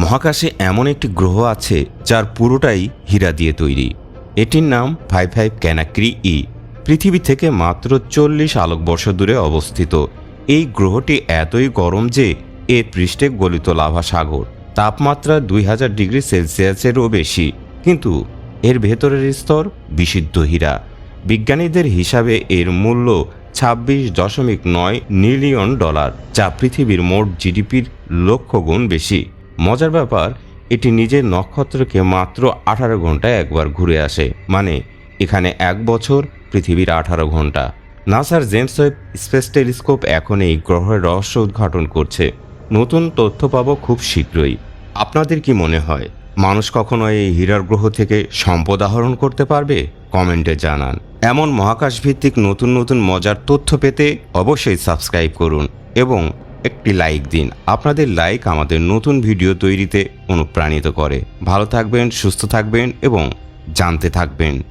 মহাকাশে এমন একটি গ্রহ আছে যার পুরোটাই হীরা দিয়ে তৈরি। এটির নাম ফাইভ ফাইভ ক্যানাক্রি ই পৃথিবী থেকে মাত্র চল্লিশ আলোকবর্ষ দূরে অবস্থিত। এই গ্রহটি এতই গরম যে এর পৃষ্ঠে গলিত লাভা সাগর। তাপমাত্রা দুই হাজার ডিগ্রি সেলসিয়াসেরও বেশি। কিন্তু এর ভেতরের স্তর বিশুদ্ধ হীরা। বিজ্ঞানীদের হিসাবে এর মূল্য ছাব্বিশ দশমিক নয় মিলিয়ন ডলার, যা পৃথিবীর মোট জিডিপির লক্ষ গুণ বেশি। মজার ব্যাপার, এটি নিজের নক্ষত্রকে মাত্র আঠারো ঘন্টায় একবার ঘুরে আসে মানে এখানে এক বছর পৃথিবীর আঠারো ঘণ্টা নাসার জেমস ওয়েব স্পেস টেলিস্কোপ এখন এই গ্রহের রহস্য উদ্ঘাটন করছে। নতুন তথ্য পাবো খুব শীঘ্রই। আপনাদের কি মনে হয়, মানুষ কখনো এই হীরার গ্রহ থেকে সম্পদ আহরণ করতে পারবে? কমেন্টে জানান। এমন মহাকাশ ভিত্তিক নতুন নতুন মজার তথ্য পেতে অবশ্যই সাবস্ক্রাইব করুন এবং একটি লাইক দিন। আপনাদের লাইক আমাদের নতুন ভিডিও তৈরিতে অনুপ্রাণিত করে। ভালো থাকবেন, সুস্থ থাকবেন এবং জানতে থাকবেন।